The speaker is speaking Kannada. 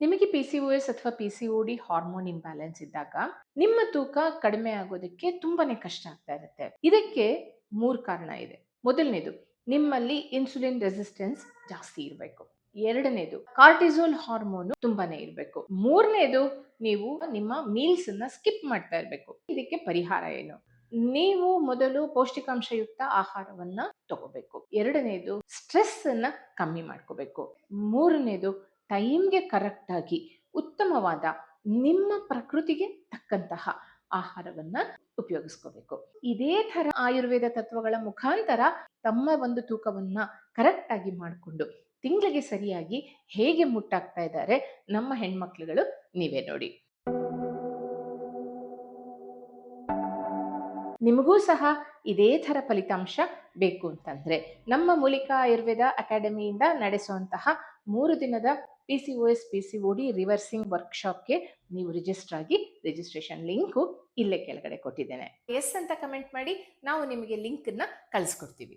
ನಿಮಗೆ ಪಿ ಸಿ ಒ ಎಸ್ ಅಥವಾ P C O D hormone imbalance ಇದ್ದಾಗ ನಿಮ್ಮ ತೂಕ ಕಡಿಮೆ ಆಗೋದಕ್ಕೆ ತುಂಬಾನೇ ಕಷ್ಟ ಆಗ್ತಾ ಇರುತ್ತೆ. ಇದಕ್ಕೆ ಮೂರು ಕಾರಣ ಇದೆ. ಮೊದಲನೇದು, ನಿಮ್ಮಲ್ಲಿ ಇನ್ಸುಲಿನ್ ರೆಸಿಸ್ಟೆನ್ಸ್ ಜಾಸ್ತಿ ಇರಬೇಕು. ಎರಡನೇದು ಕಾರ್ಟಿಸೋಲ್ ಹಾರ್ಮೋನ್ ತುಂಬಾನೇ ಇರಬೇಕು. ಮೂರನೇದು, ನೀವು ನಿಮ್ಮ ಮೀಲ್ಸ್ ಅನ್ನ ಸ್ಕಿಪ್ ಮಾಡ್ತಾ ಇರಬೇಕು. ಇದಕ್ಕೆ ಪರಿಹಾರ ಏನು? ನೀವು ಮೊದಲು ಪೌಷ್ಟಿಕಾಂಶಯುಕ್ತ ಆಹಾರವನ್ನ ತಗೋಬೇಕು. ಎರಡನೇದು ಸ್ಟ್ರೆಸ್ ಅನ್ನ ಕಮ್ಮಿ ಮಾಡ್ಕೋಬೇಕು. ಮೂರನೇದು ಟೈಮ್ಗೆ ಕರೆಕ್ಟ್ ಆಗಿ ಉತ್ತಮವಾದ ನಿಮ್ಮ ಪ್ರಕೃತಿಗೆ ತಕ್ಕಂತಹ ಆಹಾರವನ್ನ ಉಪಯೋಗಿಸ್ಕೋಬೇಕು. ಇದೇ ತರ ಆಯುರ್ವೇದ ತತ್ವಗಳ ಮುಖಾಂತರ ತಮ್ಮ ಒಂದು ತೂಕವನ್ನ ಕರೆಕ್ಟ್ ಆಗಿ ಮಾಡಿಕೊಂಡು ತಿಂಗಳಿಗೆ ಸರಿಯಾಗಿ ಹೇಗೆ ಮುಟ್ಟಾಗ್ತಾ ಇದ್ದಾರೆ ನಮ್ಮ ಹೆಣ್ಮಕ್ಳುಗಳು ನೀವೇ ನೋಡಿ. ನಿಮಗೂ ಸಹ ಇದೇ ಥರ ಫಲಿತಾಂಶ ಬೇಕು ಅಂತಂದ್ರೆ ನಮ್ಮ ಮೂಲಿಕಾ ಆಯುರ್ವೇದ ಅಕಾಡೆಮಿಯಿಂದ ನಡೆಸುವಂತಹ ಮೂರು ದಿನದ P C O S P C O D reversing ವರ್ಕ್ಶಾಪ್ಗೆ ನೀವು ರಿಜಿಸ್ಟರ್ ಆಗಿ ರಿಜಿಸ್ಟ್ರೇಷನ್ ಲಿಂಕು ಇಲ್ಲೇ ಕೆಳಗಡೆ ಕೊಟ್ಟಿದ್ದೇನೆ. ಎಸ್ ಅಂತ ಕಮೆಂಟ್ ಮಾಡಿ, ನಾವು ನಿಮಗೆ ಲಿಂಕನ್ನು ಕಳಿಸ್ಕೊಡ್ತೀವಿ.